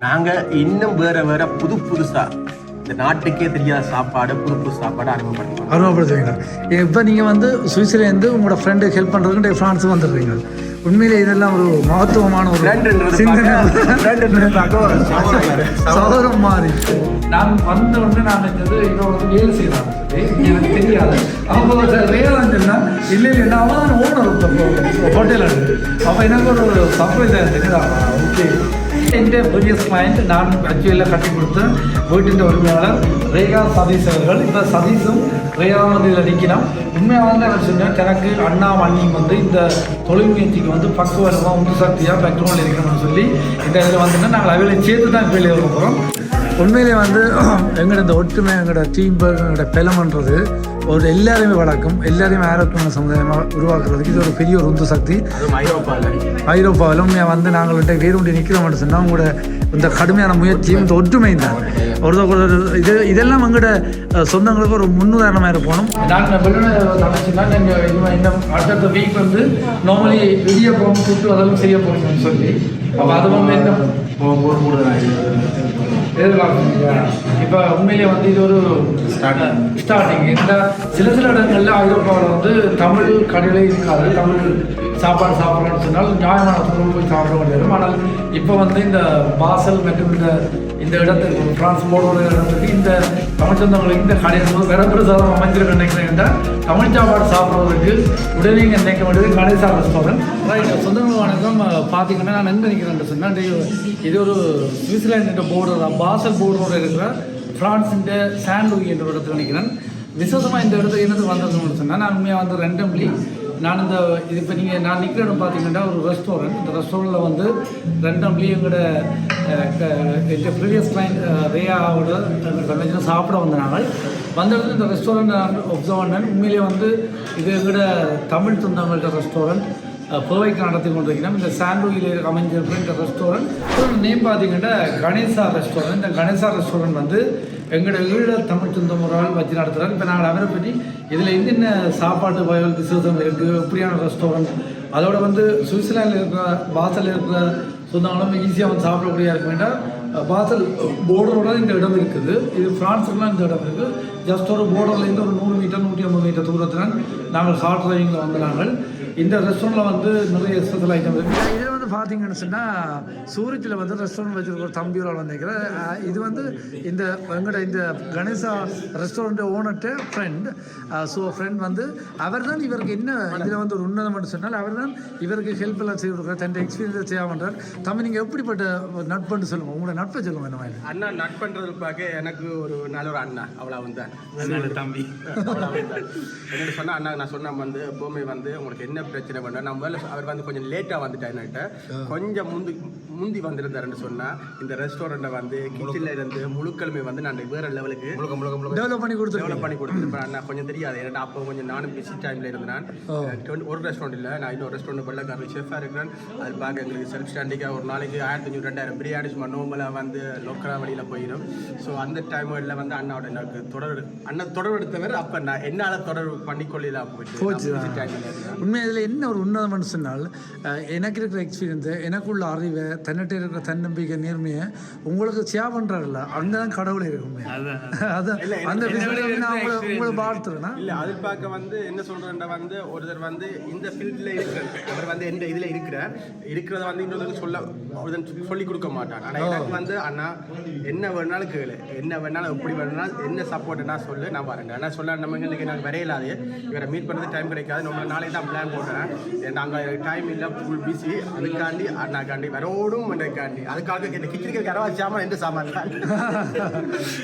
நாங்க இன்னும் வேற வேற புது புதுசா இந்த நாட்டுக்கே தெரியாத சாப்பாடு புது புது சாப்பாடு அறிமுகப்படுத்துவோம் அறிமுகப்படுத்துவீங்க. இப்போ நீங்கள் வந்து சுவிட்சர்லேருந்து உங்களோட ஃப்ரெண்டுக்கு ஹெல்ப் பண்ணுறதுக்கு ஃப்ரான்ஸுக்கு வந்துடுறீங்க. உண்மையிலே இதெல்லாம் ஒரு மகத்துவமான ஒரு சிந்தனை. சகோதரம் மாறி நான் வந்த உடனே நான் நினைச்சது இவன் வந்து வேலை செய்யலாம் எனக்கு தெரியாது. அவங்க வேலை சொன்னா இல்லை இல்லை அவன் தான் ஓனர் ஹோட்டல் அப்போ எனக்கு ஒரு சர்ப்ரைஸ் ஆயிருந்துச்சு ஓகே. എൻ്റെ പ്രീവിയസ് ക്ലയൻറ്റ് ഞാൻ ആക്ച്വലിൽ കട്ടി കൊടുത്ത് വീട്ടിൻ്റെ ഉടമയാളർ രേഖ സതീഷ് அவர்கள் இப்போ சதீஷும் ரேகாவும் வந்து இதில் நிற்கலாம் உண்மையாக வந்து என்ன சொன்னேன் எனக்கு அண்ணா அண்ணியும் வந்து இந்த தொழில் முயற்சிக்கு வந்து பக்குவரமாக உந்து சக்தியாக பெட்ரோல் இருக்கணும்னு சொல்லி இந்த இதில் வந்துன்னா நாங்கள் அவளை சேர்த்து தான் வெளியே வர போகிறோம் உண்மையிலே வந்து எங்களோட இந்த ஒற்றுமை எங்களோட டீம் எங்களோட பெலமன்றது ஒரு எல்லாரையுமே வளர்க்கும் எல்லாரையுமே ஆரோக்கியமான சமுதாயமாக உருவாக்குறதுக்கு இது ஒரு பெரிய ஒரு உந்து சக்தி. ஐரோப்பால. ஐரோப்பாவிலும் வந்து நாங்கள் விட்டு வேறுண்டி நிற்கிறோம்னு சொன்னால் உங்களோட இந்த கடுமையான முயற்சியும் இந்த ஒற்றுமையும் தான். ஒரு இது இதெல்லாம் எங்களோட சொந்தங்களுக்கு ஒரு முன்னுதாரணமாக இருப்போம் நாங்கள் வெளிநாடு நினச்சின்னா நீங்கள் இன்னும் அடுத்த வீக் வந்து நார்மலி வெளியே போகும் கூட்டு அதெல்லாம் செய்ய போகிறீங்கன்னு சொல்லி. அப்போ அது வந்து என்ன? எதிர்பார்க்குறீங்க இப்போ உண்மையிலேயே வந்து இது ஒரு ஸ்டார்டிங் ஸ்டார்டிங் இந்த சில சில இடங்களில் ஐரோப்பாவில் வந்து தமிழ் கடையிலே இருக்காது. தமிழ் சாப்பாடு சாப்பிட்றோம்னு சொன்னால் நியாயமான போய் சாப்பிட வேண்டியது ஆனால் இப்போ வந்து இந்த பாசல் மற்றும் இந்த இந்த இடத்துக்கு பிரான்ஸ் போடுற இடத்துக்கு இந்த தமிழ் சொந்தங்களுக்கு இந்த கடையில் போது வேற பெருசாக அமைஞ்சிருக்க நினைக்கிறேன் தமிழ் சாப்பாடு சாப்பிட்றதுக்கு உடனே இங்கே நினைக்க வேண்டியது கணேசா ரெஸ்டாரண்ட் ரைட் சொந்தங்கள் வணக்கம் பார்த்தீங்கன்னா நான் எங்கே நிற்கிறேன் சொன்னால் இது ஒரு சுவிட்சர்லாந்து போர்டர் பாசல் போர்டரோட இருக்கிற ஃப்ரான்ஸின் சாண்டூய் என்ற இடத்துல நினைக்கிறேன் விசேஷமாக இந்த இடத்துக்கு என்னது வந்ததுன்னு சொன்னால் நான் உண்மையாக வந்து ரெண்டம்லி நான் இந்த இது இப்போ நீங்கள் நான் நிற்கிற இடம் பார்த்தீங்கன்னா ஒரு ரெஸ்டாரண்ட் இந்த ரெஸ்டாரண்ட்டில் வந்து ரெண்டம்லி எங்களோட எங்கள் ப்ரீவியஸ் கிளைண்ட் ரேயாவோட தங்கச்சி சாப்பிட வந்த நாங்கள் வந்த இடத்துல இந்த ரெஸ்டாரண்ட் நான் ஒப்சர்வ் பண்ணேன். உண்மையிலேயே வந்து இது எங்களோட தமிழ் சொந்தங்கள்ட்ட ரெஸ்டாரண்ட் கோவைக்கு நடத்தி கொண்டிருக்கிறோம். இந்த சாண்டூயில் அமைஞ்சிருக்கிற இந்த ரெஸ்டாரண்ட் நேம் பார்த்தீங்கன்னா கணேசா ரெஸ்டாரண்ட் இந்த கணேசா ரெஸ்டாரண்ட் வந்து எங்களோட ஈழ தமிழ் சொந்த முறையால் வச்சு நடத்துகிறார் இப்போ நாங்கள் அவரை பற்றி இதில் என்னென்ன சாப்பாட்டு வகைகள் விசேஷம் இருக்குது எப்படியான ரெஸ்டாரண்ட் அதோட வந்து சுவிட்சர்லாண்டில் இருக்கிற பாசலில் இருக்கிற சொந்தங்களும் ஈஸியாக வந்து சாப்பிடக்கூடிய இருக்க வேண்டாம் பாசல் போர்டரோட இந்த இடம் இருக்குது. இது ஃப்ரான்ஸுக்குலாம் இந்த இடம் இருக்குது ஜஸ்ட் ஒரு போர்டர்லேருந்து ஒரு நூறு மீட்டர் நூற்றி ஐம்பது மீட்டர் தூரத்தில் நாங்கள் ஹார்ட் ட்ரைவிங்கில் வந்து நாங்கள் இந்த ரெஸ்டாரண்ட்டில் வந்து நிறைய ஸ்பெஷல் ஐட்டம் இருக்குது வந்து பார்த்தீங்கன்னு சொன்னால் சூரத்தில் வந்து ரெஸ்டாரண்ட் வச்சிருக்க ஒரு தம்பி ஒரு ஆள் வந்திருக்கிறேன் இது வந்து இந்த எங்களோட இந்த கணேசா ரெஸ்டாரண்ட் ஓனர்கிட்ட ஃப்ரெண்ட் ஸோ ஃப்ரெண்ட் வந்து அவர் தான் இவருக்கு என்ன இதில் வந்து ஒரு உன்னதம் சொன்னால் அவர் தான் இவருக்கு ஹெல்ப் எல்லாம் செய்து கொடுக்குறார். தன் எக்ஸ்பீரியன்ஸ் செய்ய பண்ணுறார் தம்பி நீங்கள் எப்படிப்பட்ட ஒரு நட்புன்னு சொல்லுங்கள் உங்களோட நட்பை சொல்லுங்கள் இந்த மாதிரி. அண்ணா நட்பன்றது பார்க்க எனக்கு ஒரு நல்ல ஒரு அண்ணா. அவ்வளோ வந்தேன் தம்பி. என்ன சொன்னா அண்ணா நான் சொன்ன வந்து எப்பவுமே வந்து உங்களுக்கு என்ன பிரச்சனை பண்ண நம்ம வேலை அவர் வந்து கொஞ்சம் லேட்டாக வந்துட்டாருன்னுட்டு கொஞ்சம் முந்தி முந்தி வந்திருந்தாருன்னு சொன்னா இந்த ரெஸ்டாரண்ட்டை வந்து கிச்சன்ல இருந்து முழுக்கலுமே வந்து நான் வேற லெவலுக்கு முழுக்க முழுக்க முழுக்க. டெவலப் பண்ணி கொடுத்துருக்கேன் டெவலப் பண்ணி கொடுத்துருப்பேன். அண்ணா கொஞ்சம் தெரியாது. ஏன்னா அப்போ கொஞ்சம் நானும் பிஸி டைமில் இருந்தேன். ஒரு ரெஸ்டாரண்ட் இல்லை. நான் இன்னொரு ரெஸ்டாரண்ட் வெள்ளக்காரர் ஷெஃபாக இருக்கிறேன். அது பார்க்க எங்களுக்கு செல்ஃப் ஸ்டாண்டிங்காக ஒரு நாளைக்கு ஆயிரத்தி அஞ்சூறு ரெண்டாயிரம் பிரியாணி சும்மா நோம்பலாக வந்து லோக்கலாக வழியில் போயிடும். ஸோ அந்த டைமில் வந்து அண்ணாவோட எனக்கு தொடர் அண்ணன் தொடர் எடுத்தவர் அப்போ நான் என்னால் தொடர் பண்ணிக்கொள்ளலாம் போயிட்டு போச்சு. நான். உண்மை இதில் என்ன ஒரு உன்னதம்னு சொன்னால் அஹ், எனக்கு இருக்கிற எக்ஸ்பீரியன்ஸு எனக்குள்ள அறிவை தன்னிட்ட இருக்கிற தன்னம்பிக்கை நேர்மையை உங்களுக்கு ஷேர் பண்ணுறாருல்ல அங்கே தான் கடவுள் இருக்குமே. அதான். அந்த நான் உங்களை வாழ்த்துறேன்னா இல்ல அது பார்க்க வந்து என்ன சொல்றேன்டா வந்து ஒருத்தர் வந்து இந்த ஃபீல்ட்ல இருக்கிற அவர் வந்து எந்த இதுல இருக்கிற இருக்கிறத வந்து இன்னொருத்தருக்கு சொல்ல ஒருத்தன் சொல்லி கொடுக்க மாட்டான். ஆனா எனக்கு வந்து அண்ணா என்ன வேணாலும் கேளு. என்ன வேணாலும் எப்படி வேணாலும் என்ன சப்போர்ட் என்ன சொல்லு. நான் வரேன் ஆனா சொல்ல நம்ம இன்னைக்கு நாங்கள் வரையலாது. இவரை மீட் பண்ணுறது டைம் கிடைக்காது. நம்ம நாளைக்கு தான் பிளான் போடுறேன். நாங்கள் டைம் இல்லை ஃபுல் பிஸி அதுக்காண்டி அண்ணாக்காண்டி வரோடும் எனக்காண்டி அதுக்காக இந்த கிச்சனுக்கு கரவா சாமான் எந்த சாமான்? தான்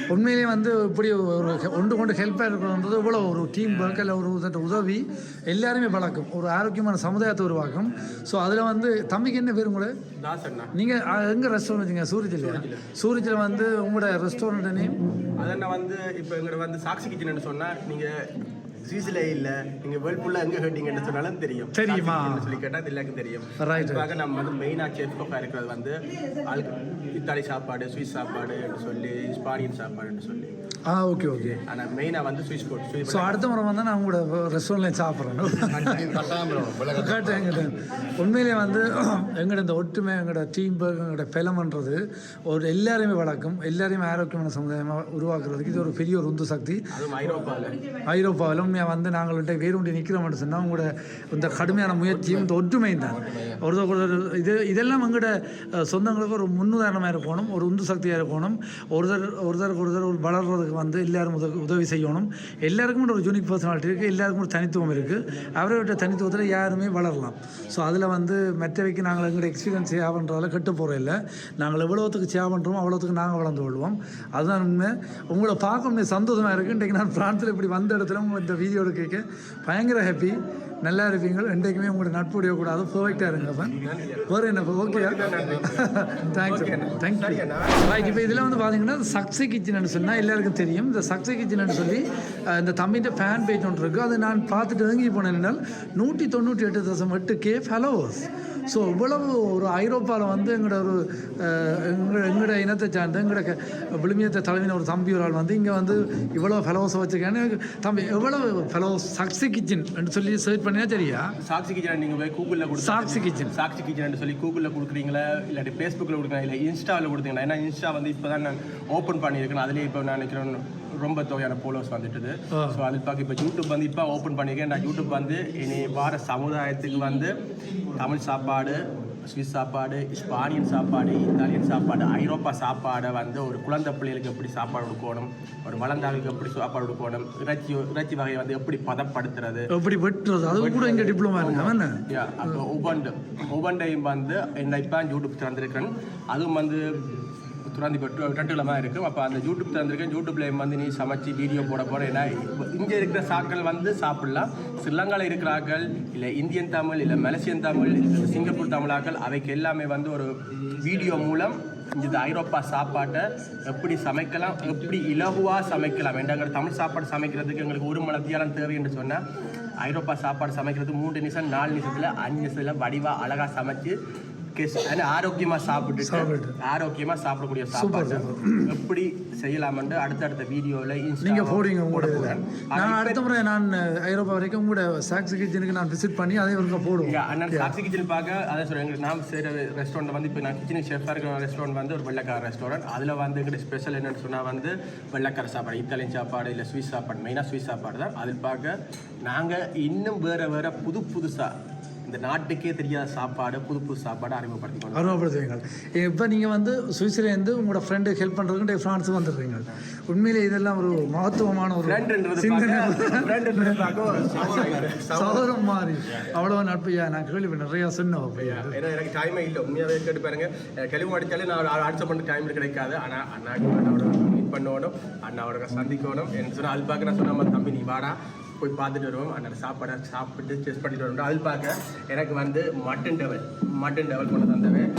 உண்மையிலேயே வந்து இப்படி ஒரு ஒன்று கொண்டு ஹெல்ப்பாக இருக்கிறது இவ்வளோ ஒரு டீம் ஒர்க் இல்லை ஒரு உதவி. எல்லாருமே பழக்கும். ஒரு ஆரோக்கியமான சமுதாயத்தை உருவாக்கும். ஸோ அதில் வந்து தம்பிக்கு என்ன பேர் உங்களை நீங்கள் எங்கே ரெஸ்டாரண்ட் வச்சுங்க சூரியத்தில் சூரியத்தில் வந்து உங்களோட ரெஸ்டாரண்ட் நேம் அதென்ன வந்து இப்போ எங்களை வந்து சாக்சி கிச்சன் சொன்னா நீங்க சுவிஸ்ல இல்ல. நீங்க வேர்ல்பூல்ல எங்க கேட்டீங்கன்னு சொன்னாலும் தெரியும். தெரியுமா? சொல்லி கேட்டா எல்லாருக்கும் தெரியும். அதுக்காக நம்ம வந்து மெயினா செஃப் இருக்கிறது வந்து ஆளுக்கு இத்தாலி சாப்பாடு சுவிஸ் சாப்பாடு சொல்லி ஸ்பானியன் சாப்பாடுன்னு சொல்லி. ஆ ஓகே ஓகே ஆனா மெயினா வந்து சுவிஸ் ஃபுட் ஸோ அடுத்த முறை வந்து நான் உங்களோட ரெஸ்டாரண்ட்லேயும் சாப்பிட்றேன். கேட்டேன் எங்கிட்ட உண்மையிலே வந்து எங்களோட இந்த ஒற்றுமை எங்களோட டீம் எங்களோட பெலம்ன்றது ஒரு எல்லாரையுமே வளர்க்கும் எல்லாரையுமே ஆரோக்கியமான சமுதாயமாக உருவாக்குறதுக்கு இது ஒரு பெரிய ஒரு உந்து சக்தி. அதுவும் ஐரோப்பால. உண்மையாக வந்து நாங்கள்கிட்ட வேறுண்டி நிற்கிறோம்னு சொன்னால் உங்களோட இந்த கடுமையான முயற்சியும் இந்த ஒற்றுமையும் தான். ஒருத்தர் இது இதெல்லாம் எங்களோட சொந்தங்களுக்கு ஒரு முன்னுதாரணமாக இருக்கணும் ஒரு உந்து சக்தியாக இருக்கணும். ஒருத்தர் ஒருத்தருக்கு ஒருத்தர் ஒரு வளர்றதுக்கு வந்து எல்லாரும் உதவி உதவி செய்யணும். எல்லாருக்கும் ஒரு யூனிக் பர்சனாலிட்டி இருக்குது எல்லாருக்கும் ஒரு தனித்துவம் இருக்குது அவரோட தனித்துவத்தில் யாருமே வளரலாம். ஸோ அதில் வந்து மற்றவைக்கு நாங்கள் எங்களோட எக்ஸ்பீரியன்ஸ் சேவ் பண்ணுறதால கெட்டு போகிற இல்லை. நாங்கள் எவ்வளோத்துக்கு சேவ் பண்ணுறோமோ அவ்வளோத்துக்கு நாங்கள் வளர்ந்து கொள்வோம். அதுதான் உண்மை. உங்களை பார்க்க முடிய சந்தோஷமாக இருக்குது இன்றைக்கு நான் பிரான்ஸில் இப்படி வந்த இடத்துல இந்த വീഡിയോ എടുക്കൊക്കെ. ഭയങ്കര ഹാപ്പി நல்லா இருப்பீங்க என்றைக்குமே உங்களோட நட்புடைய கூடாது பர்ஃபெக்டாக இருங்க அப்போ. வேறு என்ன ஓகே தேங்க்ஸ் தேங்க்யூ ரைட் இப்போ இதில் வந்து பார்த்தீங்கன்னா சக்ஸி கிச்சன் சொன்னால் எல்லாருக்கும் தெரியும். இந்த சக்ஸி கிச்சன் சொல்லி இந்த தம்பிൻ്റെ ஃபேன் பேஜ் ஒன்று இருக்குது அது நான் பார்த்துட்டு இறங்கி போனேன் என்னால் நூற்றி தொண்ணூற்றி எட்டு தசம் எட்டு கே ஃபாலோவர்ஸ் ஸோ இவ்வளவு ஒரு ஐரோப்பாவில் வந்து எங்களோட ஒரு எங்கள் எங்களோட எங்களோட இனத்தை சார்ந்த எங்களோட க- விழுமியத்தை தலைவின ஒரு தம்பி ஒரு ஆள் வந்து இங்கே வந்து இவ்வளோ ஃபெலோஸை வச்சுருக்கேன் தம்பி எவ்வளோ ஃபெலோஸ் சக்ஸி கிச்சன் சொல்லி சர்ச் பண்ணியா சரியா? சாக்சி கிச்சன் நீங்க போய் கூகுள்ல கொடுத்து சாக்ஸி கிச்சன். சாக்சி கிச்சன் சொல்லி கூகுள்ல கொடுக்குறீங்களா? இல்லாட்டி ஃபேஸ்புக்கில் கொடுக்குறீங்களா? இல்லை இன்ஸ்டாவில் கொடுத்தீங்களா? ஏன்னா இன்ஸ்டா வந்து இப்போ தான் நான் ஓப்பன் பண்ணியிருக்கேன். அதுலேயே இப்போ நான் நினைக்கிறேன் ரொம்ப தொகையான ஃபாலோவர்ஸ் வந்துட்டுது. ஸோ அது பார்க்க இப்போ யூடியூப் வந்து இப்போ ஓப்பன் பண்ணியிருக்கேன். நான் யூடியூப் வந்து இனி வார சமுதாயத்துக்கு வந்து தமிழ் சாப்பாடு சுவிஸ் சாப்பாடு ஸ்பானியன் சாப்பாடு இத்தாலியன் சாப்பாடு ஐரோப்பா சாப்பாடை வந்து ஒரு குழந்தை பிள்ளைகளுக்கு எப்படி சாப்பாடு கொடுக்கணும் ஒரு வளர்ந்தாளுக்கு எப்படி சாப்பாடு கொடுக்கணும் இறைச்சி இறைச்சி வகையை வந்து எப்படி பதப்படுத்துறது எப்படி வெட்டுறது? அது கூட இங்கே டிப்ளமா இருக்கு? என்ன? யா அப்போ ஒவ்வொன்று ஒவ்வொன்றையும் வந்து என்ன இப்போ யூடியூப் திறந்திருக்கேன் அதுவும் வந்து துறந்து பெற்று ரெண்டு இருக்கும். அப்போ அந்த யூடியூப் திறந்திருக்கேன் யூடியூப்ல வந்து நீ சமைச்சு வீடியோ போட போகிற ஏன்னா இங்கே இருக்கிற சாக்கள் வந்து சாப்பிடலாம். ஸ்ரீலங்காவில் இருக்கிறார்கள் இல்லை இந்தியன் தமிழ் இல்லை மலேசியன் தமிழ் சிங்கப்பூர் தமிழாக்கள் அவைக்கு எல்லாமே வந்து ஒரு வீடியோ மூலம் இந்த ஐரோப்பா சாப்பாட்டை எப்படி சமைக்கலாம் எப்படி இலகுவாக சமைக்கலாம். என்கிற தமிழ் சாப்பாடு சமைக்கிறதுக்கு எங்களுக்கு ஒரு மலத்தியாலம் தேவை என்று சொன்னால் ஐரோப்பா சாப்பாடு சமைக்கிறது மூன்று நிமிஷம் நாலு நிமிஷத்தில் அஞ்சு நிமிஷத்தில் வடிவாக அழகாக சமைச்சு கெஸ். ஆரோக்கியமாக சாப்பிட்டு ஆரோக்கியமாக சாப்பிடக்கூடிய சாப்பாடு. எப்படி செய்யலாம்னு அடுத்தடுத்த வீடியோவில் நீங்கள் போடுங்க உங்களோட. நான் அடுத்த முறை நான் ஐரோப்பா வரைக்கும் உங்களோட சாக்ஸி கிச்சனுக்கு நான் விசிட் பண்ணி அதே ஒருக்கா போடுவோம். அண்ணன் சாக்சி கிச்சன் பார்க்க அதான் சொல்றேன் எங்களுக்கு நாம் செய்கிற ரெஸ்டாரண்ட் வந்து இப்போ நான் கிச்சனுக்கு ஷெஃபாக இருக்கிற ரெஸ்டாரண்ட் வந்து ஒரு வெள்ளக்கார ரெஸ்டாரண்ட் அதில் வந்து எங்கிட்ட ஸ்பெஷல் என்னன்னு சொன்னால் வந்து வெள்ளக்கார சாப்பாடு இத்தாலியன் சாப்பாடு இல்லை ஸ்வீஸ் சாப்பாடு மெயினாக ஸ்வீஸ் சாப்பாடு தான். அதில் பார்க்க நாங்கள் இன்னும் வேறு வேறு புது புதுசாக இந்த நாட்டுக்கே தெரியாத சாப்பாடு புது புது சாப்பாடு அறிமுகப்படுத்திக்கணும் அறிமுகப்படுத்துவீங்க. இப்போ நீங்கள் வந்து சுவிட்சர்லேருந்து உங்களோட ஃப்ரெண்டு ஹெல்ப் பண்ணுறதுக்கு ஃப்ரான்ஸுக்கு வந்துடுறீங்க. உண்மையிலே இதெல்லாம் ஒரு மகத்துவமான ஒரு சகோதரம் மாதிரி. அவ்வளோ நட்பையா? நான் கேள்வி நிறையா சொன்னோம் அப்பையா ஏன்னா எனக்கு டைமே இல்லை. உண்மையாகவே கேட்டு பாருங்க. கழிவு அடித்தாலே நான் அடுத்த பண்ண டைம் கிடைக்காது. ஆனால் அண்ணாவோட மீட் பண்ணணும். அண்ணாவோட சந்திக்கணும். என்று சொன்னால் நான் சொன்ன தம்பி நீ வாடா. போய் பார்த்துட்டு வருவோம். அண்ணன் சாப்பாடை சாப்பிட்டு டெஸ்ட் பண்ணிட்டு வரோம் அது பார்க்க எனக்கு வந்து மட்டன் டெவல் மட்டன் டெவல் கொண்டு தந்தவன்.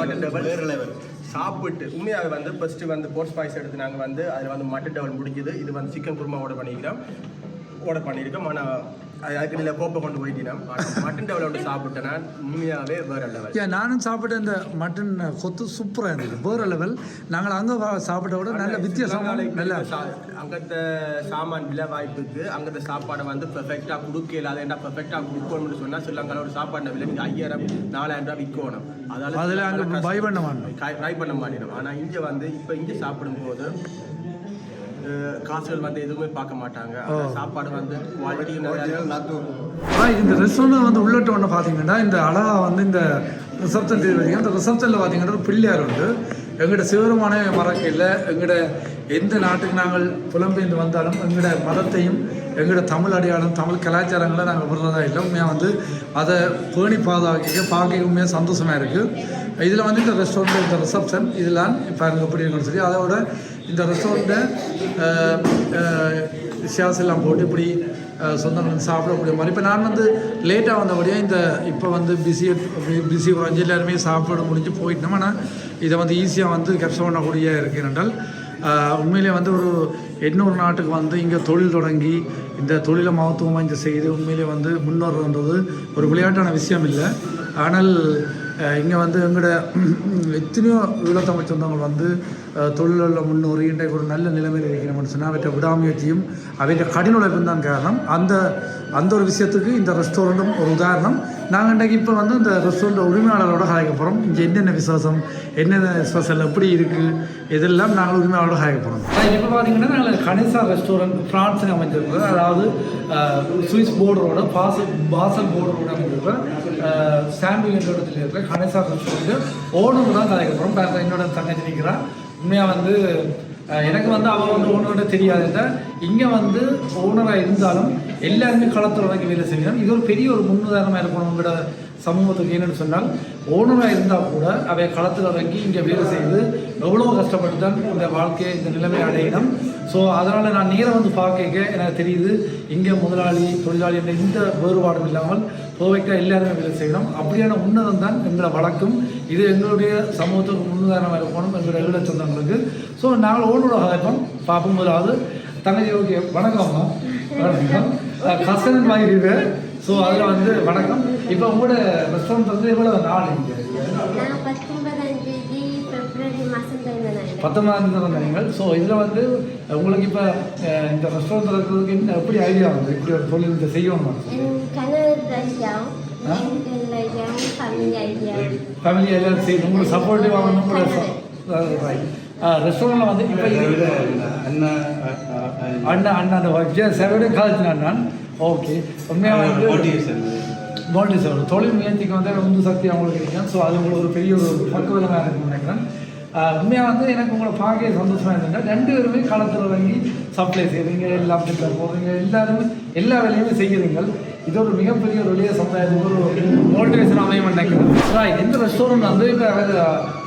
மட்டன் டெவல் வேறு லெவல் சாப்பிட்டு உண்மையாக வந்து ஃபஸ்ட்டு வந்து போர்ட்ஸ் பாய்ஸ் எடுத்து நாங்கள் வந்து அதில் வந்து மட்டன் டெவல் முடிஞ்சது இது வந்து சிக்கன் குருமா ஆர்டர் பண்ணிக்கிறோம். ஆர்டர் பண்ணியிருக்கோம். ஆனால் அதுக்கு இல்லை கோப்பை கொண்டு போயிட்டேன் மட்டன் டெவல் ஒன்று சாப்பிட்டேன்னா உண்மையாகவே வேறு லெவல் ஏன் நானும் சாப்பிட்ட இந்த மட்டன் கொத்து சூப்பராக இருந்தது. வேறு லெவல் நாங்கள் அங்கே சாப்பிட்ட விட நல்ல வித்தியாசமான நல்ல அங்கத்த சாமான் விலை வாய்ப்புக்கு அங்கத்த சாப்பாடை வந்து பெர்ஃபெக்டாக கொடுக்க இல்லாத ஏன்டா பெர்ஃபெக்டாக கொடுக்கணும்னு சொன்னால் ஸ்ரீலங்காவில் ஒரு சாப்பாடு விலை நீங்கள் ஐயாயிரம் நாலாயிரம் ரூபாய் விற்கணும். அதால அதில் அங்கே பை பண்ண மாட்டோம் ட்ரை பண்ண மாட்டேன் ஆனால் இங்கே வந்து இப்போ இங்கே சாப்பிடும்போது காசுகள் வந்து எதுவுமே பார்க்க மாட்டாங்க. ஆனா சாப்பாடு வந்து குவாலிட்டி ஆ இந்த ரெஸ்டாரண்ட் வந்து உள்ளிட்ட ஒன்று பார்த்தீங்கன்னா இந்த அழகா வந்து இந்த ரிசப்ஷன் தெரிவிங்க அந்த ரிசப்ஷனில் பார்த்தீங்கன்னா ஒரு பிள்ளையார் உண்டு. எங்களோட சிவருமான மறக்கையில் எங்களோட எந்த நாட்டுக்கு நாங்கள் புலம்பெயர்ந்து வந்தாலும் எங்களோட மதத்தையும் எங்களோட தமிழ் அடையாளம் தமிழ் கலாச்சாரங்களை நாங்கள் விடுறதா இல்லை. உண்மையாக வந்து அதை பேணி பாதுகாக்க பார்க்க உண்மையாக சந்தோஷமாக இருக்குது இதில் வந்து இந்த ரெஸ்டாரண்ட் இந்த ரிசப்ஷன் இதெல்லாம் எப்படி இருக்குன்னு சொல்லி அதோட இந்த ரெஸ்டாரண்ட்டை ஷேர்ஸ் எல்லாம் போட்டு இப்படி அஹ், சொந்தங்கள் சாப்பிடக்கூடிய மாதிரி. இப்போ நான் வந்து லேட்டாக வந்தபடியாக இந்த இப்போ வந்து பிஸி பிஸி குறைஞ்சி எல்லாருமே சாப்பிட முடிஞ்சு போயிட்டோம். ஆனால் இதை வந்து ஈஸியாக வந்து கேப்சர் பண்ணக்கூடிய இருக்கு என்றால் உண்மையிலே வந்து ஒரு இன்னொரு நாட்டுக்கு வந்து இங்கே தொழில் தொடங்கி இந்த தொழிலை மகத்துவமாக இங்கே செய்து உண்மையிலே வந்து முன்னேறன்றது ஒரு விளையாட்டான விஷயம் இல்லை. ஆனால் இங்கே வந்து எங்களோட எத்தனையோ ஈழத்தமிழ் சொந்தங்கள் வந்து தொழிலில் முன்னேறி இன்றைக்கு ஒரு நல்ல நிலைமையில் இருக்கிறோம்னு சொன்னால் அவற்றை விடாமுயற்சியும் அவற்றை கடின உழைப்பும் தான் காரணம். அந்த அந்த ஒரு விஷயத்துக்கு இந்த ரெஸ்டாரண்ட்டும் ஒரு உதாரணம். நாங்கள் இன்றைக்கு இப்போ வந்து இந்த ரெஸ்டாரண்ட் உரிமையாளரோட கலைக்க போகிறோம் இங்கே என்னென்ன விசேஷம் என்னென்ன ஸ்பெஷல் எப்படி இருக்குது இதெல்லாம் நாங்கள் உரிமையாளரோட கலைக்க போகிறோம் இப்போ பார்த்தீங்கன்னா நாங்கள் கணிசா ரெஸ்டாரண்ட் ஃப்ரான்ஸில் அமைஞ்சிருக்கிறது அதாவது சுவிஸ் போர்டரோட பாசல் பாசல் போர்டரோட அமைஞ்சிருக்கிற சாம்பிள் என்ற இடத்துல இருக்கிற கணேசா ரெஸ்டாரண்ட் ஓனர் தான் கலைக்க போகிறோம் பேர் என்னோட தங்கச்சி நிற்கிறான் உண்மையாக வந்து எனக்கு வந்து அவன் வந்து ஓனரோட தெரியாதுன்ற இங்கே வந்து ஓனராக இருந்தாலும் எல்லாருமே களத்தில் இறங்கி வேலை செய்யணும். இது ஒரு பெரிய ஒரு முன்னுதாரணமாக இருக்கணும் உங்களோட சமூகத்துக்கு என்னென்னு சொன்னால் ஓனராக இருந்தால் கூட அவை களத்தில் இறங்கி இங்கே வேலை செய்து எவ்வளோ கஷ்டப்பட்டு தான் இந்த வாழ்க்கையை இந்த நிலைமை அடையணும். ஸோ அதனால் நான் நேரம் வந்து பார்க்க எனக்கு தெரியுது இங்கே முதலாளி தொழிலாளி என்ற இந்த வேறுபாடும் இல்லாமல் கோவைக்காக எல்லாருமே வேலை செய்யணும். அப்படியான உன்னதம் தான் எங்களை வழக்கம் இது எங்களுடைய சமூகத்துக்கு முன்னுதாரணமாக இருக்கணும் எங்களுடைய எழுத சொந்தங்களுக்கு ஸோ நாங்கள் ஓனரோட கதைப்போம் பார்ப்போம் முதலாவது தங்கச்சி ஓகே வணக்கம் வணக்கம். கசன் வாங்கிருக்கு ஸோ அதில் வந்து வணக்கம். இப்போ உங்களோட ரெஸ்டாரண்ட் வந்து எவ்வளோ நாள் இங்கே? பத்தொன்பதாம் தேதி வந்த ஸோ இதில் வந்து உங்களுக்கு இப்போ இந்த ரெஸ்டாரண்ட் இருக்கிறதுக்கு என்ன எப்படி ஐடியா வந்து இப்படி ஒரு தொழில் இந்த செய்யணும் ஃபேமிலி எல்லாம் செய்யணும் உங்களுக்கு சப்போர்ட்டிவாக உங்களோட ரெஸ்டாரண்ட்டில் வந்து இப்போ இது அண்ணா அண்ணா. அந்த சேவையோட காலேஜ் அண்ணன் ஓகே. உண்மையாக வந்து மோல்டி சார் தொழில் முயற்சிக்கு வந்து உந்து சக்தி அவங்களுக்கு இருக்கேன் ஸோ அது உங்களுக்கு ஒரு பெரிய ஒரு பக்குவதமாக இருக்குன்னு நினைக்கிறேன். உண்மையாக வந்து எனக்கு உங்களை பார்க்க சந்தோஷமாக இருந்தேன் ரெண்டு பேருமே களத்தில் வாங்கி சப்ளை செய்கிறீங்க எல்லாம் பிக்கப் போகிறீங்க எல்லாருமே எல்லா வேலையுமே செய்கிறீங்க இது ஒரு மிகப்பெரிய ஒரு வெளிய சமுதாயத்துக்கு ஒரு மோட்டிவேஷன் அமையும் நினைக்கிறேன். எந்த ரெஸ்டாரண்ட் வந்து இப்போ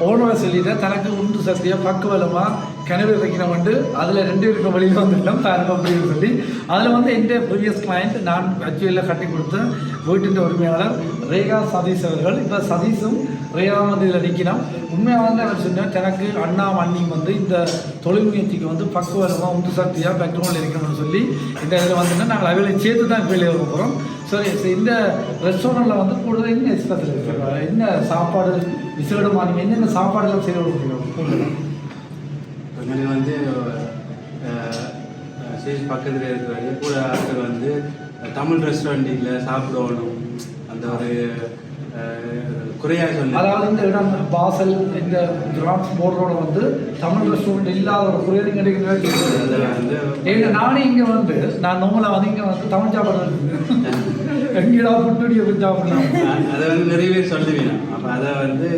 ஓனரை சொல்லிட்டு தனக்கு உண்டு சக்தியாக பக்குவலமாக கிணறு வைக்கிறவன்ட்டு அதில் ரெண்டு பேருக்கு வழியில் வந்துட்டோம். பாருங்க அப்படின்னு சொல்லி. அதில் வந்து எந்த ப்ரீவியஸ் கிளையண்ட் நான் ஆக்சுவலியில் கட்டி கொடுத்த வீட்டின் உரிமையாளர் ரேகா சதீஷ் அவர்கள். இப்போ சதீஷும் ரேகா வந்து இதில் நிற்கிறோம் உண்மையாக வந்து அவர் சொன்னேன் எனக்கு அண்ணா அண்ணியும் வந்து இந்த தொழில் முயற்சிக்கு வந்து பக்குவரமாக உந்து சக்தியாக பேக்ரவுண்டில் இருக்கணும்னு சொல்லி இந்த இதில் வந்துட்டு நாங்கள் அவளை சேர்த்து தான் வெளியே வர போகிறோம் சரி இந்த ரெஸ்டாரண்ட்டில் வந்து கூடுதல் என்ன ஸ்பெஷல் இருக்கு? என்ன சாப்பாடு விசேடமாக நீங்கள் என்னென்ன சாப்பாடுலாம் செய்ய கொடுக்குறோம் எங்களுக்கு வந்து ஸ்டேஜ் பக்கத்தில் இருக்கிற கூட ஆட்கள் வந்து தமிழ் ரெஸ்டாரண்ட்டில் சாப்பிடணும். அந்த ஒரு குறையாக சொல்லி அதாவது இந்த இடம் பாசல் இந்த கிராம்ஸ் போர்டரோட வந்து தமிழ் ரெஸ்டாரண்ட் இல்லாத ஒரு அதில் கிடைக்கிறது வந்து ஏங்க நானே இங்கே வந்து நான் நோமலாக வந்து இங்கே வந்து தமிழ் சாப்பாடு எங்கடா புட்டுடியை சாப்பிடலாம்? அதை வந்து நிறைய பேர் சொல்லுவீங்க. அப்போ அதை வந்து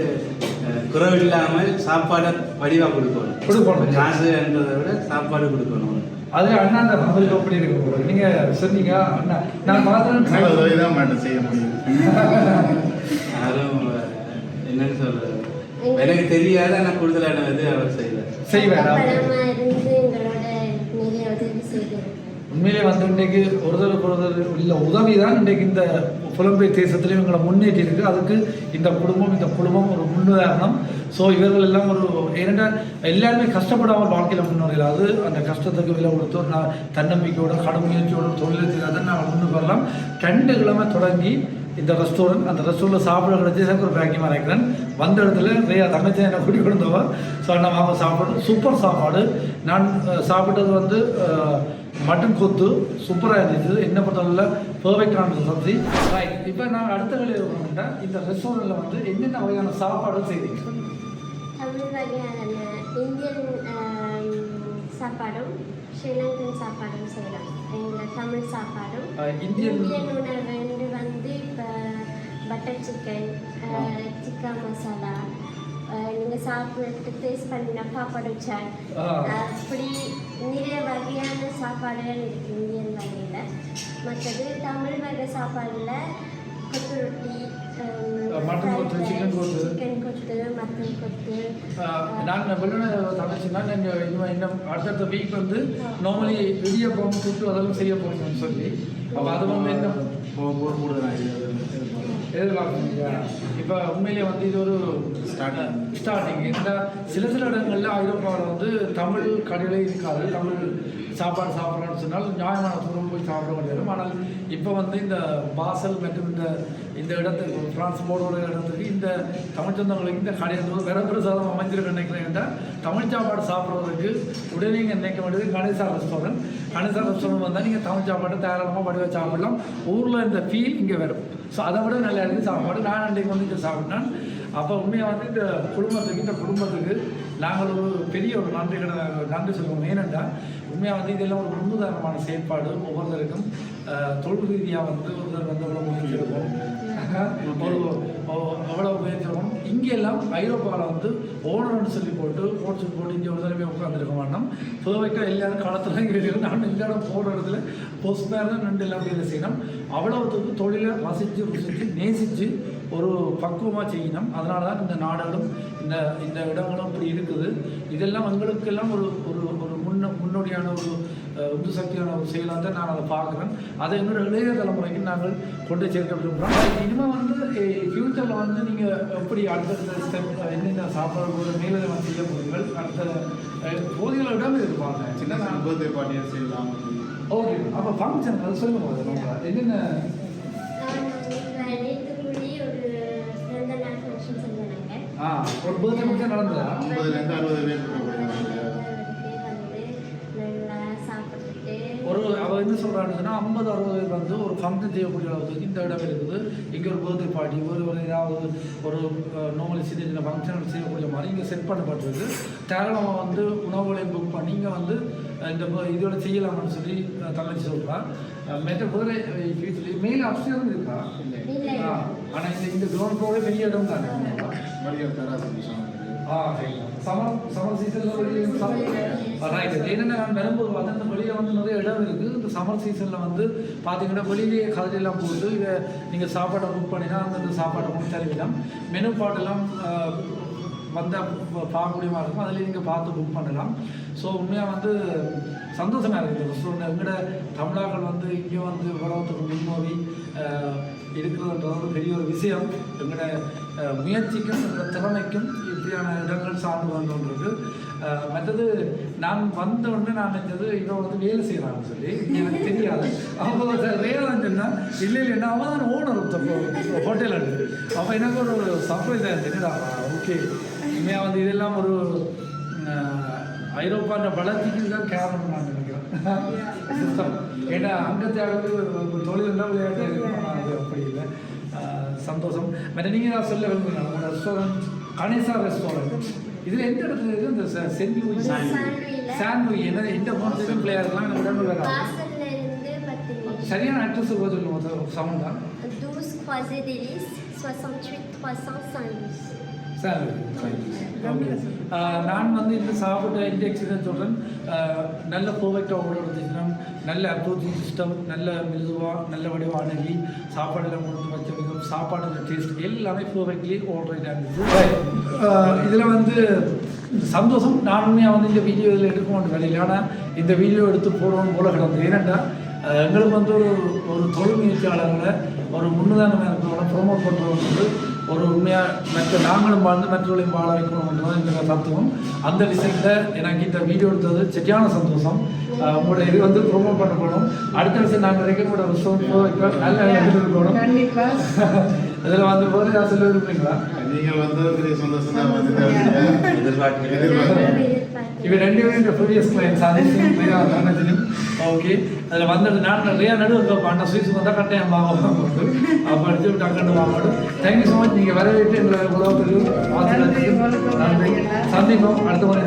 அஹ், குறைவு இல்லாமல் சாப்பாடை வடிவாக கொடுக்கணும். கொடுக்கணும். காசுன்றதை விட சாப்பாடு கொடுக்கணும். அது அண்ணா அந்த பதில் எப்படி இருக்கு போகுது நீங்கள் சொன்னீங்க அண்ணா. நான் பார்த்தேன் மேடம் செய்ய முடியும். யாரும் என்னன்னு சொல்றது எனக்கு தெரியாத ஆனால் கூடுதலான இது அவர் செய்யல. செய்வேன். உண்மையிலே வந்து இன்றைக்கு ஒருத்தருக்கு ஒருத்தர் உள்ள உதவி தான் இன்றைக்கு இந்த புலம்பெயர் தேசத்திலையும் எங்களை முன்னேற்றி இருக்கு அதுக்கு இந்த குடும்பம் இந்த குடும்பம் ஒரு முன்னுதாரணம். ஸோ இவர்கள் எல்லாம் ஒரு ஏனென்றால் எல்லாருமே கஷ்டப்படாமல் வாழ்க்கையில் முன்னேறல. அது அந்த கஷ்டத்துக்கு விலை கொடுத்து நான் தன்னம்பிக்கையோட கடும் முயற்சியோட தொழில் அதை நாங்கள் முன்னு வரலாம். ரெண்டு கிழமை தொடங்கி இந்த ரெஸ்டாரண்ட் அந்த ரெஸ்டாரண்ட்டில் சாப்பிட கிடைச்சி எனக்கு ஒரு பேக்கியமாக இருக்கிறேன். வந்த இடத்துல நிறையா தங்கச்சி என்னை கூட்டி கொடுத்தவன் ஸோ நான் வாங்க சாப்பாடு. சூப்பர் சாப்பாடு. நான் சாப்பிட்டது வந்து மட்டன் கொத்து சூப்பராக இருந்துச்சு. என்ன பொறுத்தவரை பெர்ஃபெக்டான சப்ஜி ரைட் இப்போ நான் அடுத்த வேலையை வரணும்னா இந்த ரெஸ்டாரண்ட்டில் வந்து என்னென்ன வகையான சாப்பாடு செய்றீங்க தமிழ் வகையான இந்தியன் ஆம், சாப்பாடும் ஸ்ரீலங்கன் சாப்பாடும் செய்யலாம். எங்கள் தமிழ் சாப்பாடும். இந்தியன் உணவு வந்து இப்போ பட்டர் சிக்கன் சிக்கன் மசாலா நீங்கள் சாப்பிட்டு டேஸ்ட் பண்ணின பாப்பாடு சாட் ஆ. அப்படி நிறைய வகையான சாப்பாடுகள் இருக்குது இந்தியன் வகையில். மற்றது தமிழ் வகை சாப்பாடில் கொத்து ரொட்டி மட்டன் கொத்து, சிக்கன் கொத்து. சிக்கன் கொத்து மட்டன் கொத்து. அஹ், நான் வெளியில தங்கச்சின்னா நீங்கள் இன்னும் இன்னும் அடுத்தடுத்த வீக் வந்து நார்மலி இடியப்பம் புட்டு அதெல்லாம் செய்ய போகணும்னு சொல்லி. அப்போ அது வந்து என்ன கூடுதலாக எதிர்பார்க்குறீங்க இப்போ உண்மையிலே வந்து இது ஒரு Starting. ஸ்டார்டிங் இந்த சில சில இடங்களில் ஐரோப்பாவில் வந்து தமிழ் கடையிலே இருக்காது. தமிழ் சாப்பாடு சாப்பிட்றோன்னு சொன்னால் நியாயமான தூரம் போய் சாப்பிட வேண்டியது ஆனால் இப்போ வந்து இந்த பாசல் மற்றும் இந்த இந்த இடத்துக்கு பிரான்ஸ் போர்டோட இடத்துக்கு இந்த தமிழ் சொந்தங்களுக்கு இந்த கடை வந்து வேற ஒரு சாதம் அமைஞ்சிருக்கு நினைக்கிறேன் என்றால் தமிழ் சாப்பாடு சாப்பிட்றதுக்கு உடனே நீங்கள் நினைக்க வேண்டியது கணேசா ரெஸ்டாரண்ட் கணேசா ரெஸ்டாரண்ட் வந்தால் நீங்கள் தமிழ் சாப்பாடு தாராளமாக வடிவ சாப்பிடலாம். ஊரில் இந்த ஃபீல் இங்கே வரும். ஸோ அதை விட நல்லா இருக்குது. சாப்பாடு நான் அன்றைக்கு வந்து இங்கே சாப்பிட்டேன். அப்போ உண்மையாக வந்து இந்த குடும்பத்துக்கு இந்த குடும்பத்துக்கு நாங்கள் ஒரு பெரிய ஒரு நன்றி கட- நன்றி சொல்லுவோம். ஏனென்றால் உண்மையாக வந்து இதெல்லாம் ஒரு முன்னுதாரணமான செயற்பாடு. ஒவ்வொருத்தருக்கும் தொழில் ரீதியாக வந்து ஒருத்தர் வந்து அவ்வளோ முடிஞ்சிருக்கும் ஒரு அவ்வளோ முயற்சி இங்கெல்லாம் இங்கே எல்லாம் ஐரோப்பாவில் வந்து ஓனர்னு சொல்லி போட்டு கோட் சொல்லி போட்டு இங்கே ஒரு தடவை உட்காந்துருக்க மாட்டோம். பொதுவாக எல்லாரும் காலத்தில் இங்கே நான் இந்த இடம் போகிற இடத்துல போஸ்ட் மேலே ரெண்டு எல்லாம் வேலை செய்யணும். அவ்வளவுக்கு தொழிலை ரசித்து ருசித்து நேசித்து ஒரு பக்குவமாக செய்யணும். அதனால தான் இந்த நாடுகளும் இந்த இந்த இடங்களும் இப்படி இருக்குது. இதெல்லாம் எங்களுக்கெல்லாம் ஒரு ஒரு ஒரு முன்ன முன்னோடியான ஒரு உந்து சக்தியான ஒரு செயலாக தான் நான் அதை பார்க்குறேன். அதை எங்களோட இளைய தலைமுறைக்கு நாங்கள் கொண்டு சேர்க்க விரும்புகிறோம். இனிமேல் வந்து ஃப்யூச்சரில் வந்து நீங்கள் எப்படி அடுத்தடுத்த ஸ்டெப் என்னென்ன சாப்பாடு போகிற மேலே வந்து செய்ய போகிறீர்கள்? அடுத்த போதிய இடம் எதிர்பார்த்தேன் சின்ன பர்த்டே பார்ட்டியை செய்யலாம் ஓகே. அப்போ ஃபங்க்ஷன் அது சொல்லுங்க முதல்ல என்னென்ன? ஒரு பர்த்டே ஃபங்க்ஷன் நடந்ததா? ஐம்பதுலேருந்து அறுபது பேர் என்ன சொல்றான்னு சொன்னா ஐம்பது அறுபது பேர் வந்து ஒரு ஃபங்க்ஷன் செய்யக்கூடிய அளவுக்கு இந்த இடம் இருக்குது. இங்கே ஒரு பர்த்டே பார்ட்டி ஒரு ஒரு ஏதாவது ஒரு நார்மலி சின்ன சின்ன ஃபங்க்ஷன் செய்யக்கூடிய மாதிரி இங்கே செட் பண்ணப்பட்டிருக்கு. தாராளமாக வந்து உணவுகளையும் புக் பண்ணி இங்கே வந்து இந்த இதோட செய்யலாம்னு சொல்லி தங்கச்சி அஹ், மற்ற குதிரை மெயில் அப்ஸ்டேரும் இருக்கா? இல்லை. ஆ ஆனால் இந்த இந்த கிரவுண்ட் ஃப்ளோரே பெரிய இடம் தானே வடிவல் தராசு ஆ சமர் சமர் சீசனில் ரைட் என்னென்ன நான் வரும்போது வந்து இந்த வெளியில் வந்து நிறைய இடம் இருக்குது இந்த சம்மர் சீசனில் வந்து பார்த்தீங்கன்னா வெளியிலேயே கதிரெல்லாம் போட்டு இதை நீங்கள் சாப்பாடை புக் பண்ணினா அந்தந்த சாப்பாடை கொண்டு தருவிடம் மெனு பாட்டெல்லாம் வந்தால் பார்க்கக்கூடிய மாதிரி இருக்கும். அதில் நீங்கள் பார்த்து புக் பண்ணலாம். ஸோ உண்மையாக வந்து சந்தோஷமாக இருக்குது. ஸோ எங்களோட தமிழர்கள் வந்து இங்கே வந்து உலகத்துக்கு முன்னோடி அஹ், இருக்கிறதுன்றது ஒரு பெரிய ஒரு விஷயம். எங்களோட அஹ், முயற்சிக்கும் திறமைக்கும் இப்படியான இடங்கள் சார்ந்து வந்தோன்றது. மற்றது நான் வந்த உடனே நான் நினைச்சது இவன் வந்து வேலை செய்கிறான்னு சொல்லி எனக்கு தெரியாது. அப்போ வேலை சொன்னா இல்லை இல்லைன்னா அவன் தான் ஓனர் ஹோட்டல் அப்போ எனக்கு ஒரு சர்ப்ரைஸ் ஆயிருந்துடா ஓகே இனிமே வந்து இதெல்லாம் ஒரு அஹ், ஐரோப்பான்ற வளர்ச்சிக்கு தான் காரணம் நான் நினைக்கிறேன். ஏன்னா அங்கத்தை அளவுக்கு ஒரு தொழில் விளையாட்டு அப்படி இல்லை. சந்தோஷம். மற்ற நீங்கள் நான் சொல்ல விரும்புகிறேன் நம்ம ரெஸ்டாரண்ட் கணேசா ரெஸ்டாரண்ட் இதில் எந்த இடத்துல இருக்கு? இந்த சென்ட் லூயிஸ் சான்வியில். சான்வி என்ன எந்த ஃபோன் பிளேயர்லாம் எனக்கு பத்து நிமிஷம் சரியான அட்ரஸ் சொல்லுவோம் சவுண்ட் தான் 12 Croisée des Lys, 68 300 Saint-Louis. Sir uh, நான் வந்து இந்த சாப்பிட்ட இன்டெக்ஸ் தான் சொல்கிறேன் uh, நல்ல பர்ஃபெக்டாக ஓட எடுத்துக்கணும் நல்ல அப்ரோச்சிங் சிஸ்டம் நல்ல மிருதுவாக நல்ல வடிவாக அணுகி சாப்பாடெல்லாம் கொடுத்து வச்ச விதம் டேஸ்ட் எல்லாமே பர்ஃபெக்ட்லி ஆல்ரைட்டாக இருந்துச்சு இதில் வந்து சந்தோஷம். நான் உண்மையாக வந்து இந்த வீடியோ இதில் எடுக்க மாட்டேன் வேலையில் ஆனால் இந்த வீடியோ எடுத்து போடணும் போல கிடந்தது ஏனென்றா எங்களுக்கு வந்து ஒரு ஒரு தொழில் முயற்சியாளர்களை ஒரு முன்னுதாரணமாக இருக்கிறவங்கள ப்ரொமோட் பண்ணுறவங்க வந்து ஒரு உண்மையாக மற்ற நாங்களும் வாழ்ந்து மற்றவர்களையும் வாழ வைக்கணும்ன்றது எங்களோட தத்துவம். அந்த விஷயத்தில் எனக்கு இந்த வீடியோ எடுத்தது சரியான சந்தோஷம். உங்களோட இது வந்து ப்ரொமோட் பண்ணப்படும் அடுத்த வருஷம் நாங்கள் ரெக்கமெண்ட் வருஷம் போய் நல்ல இடத்துல இருக்கணும் இதில் வந்து போது ஏதாவது சொல்ல விரும்புறீங்களா நீங்கள் வந்து சந்தோஷம். எதிர்பார்க்கிறேன் இந்த ப்ரீவியஸ் கிளைண்ட்ஸ் அதிசயம் பிரியா தனஜினும் ஓகே அதில் வந்துட்டு நான் நிறையா நடுவு பண்ண ஸ்வீட்ஸ் வந்தால் கட்டாயம் வாங்க போட்டு. அப்போ அடிச்சு டக்குன்னு வாங்கணும் தேங்க்யூ ஸோ மச் நீங்கள் வரவேற்று எங்களை உலகத்துக்கு பார்த்துக்கிறதுக்கு நன்றி. சந்திப்போம். அடுத்த முறை.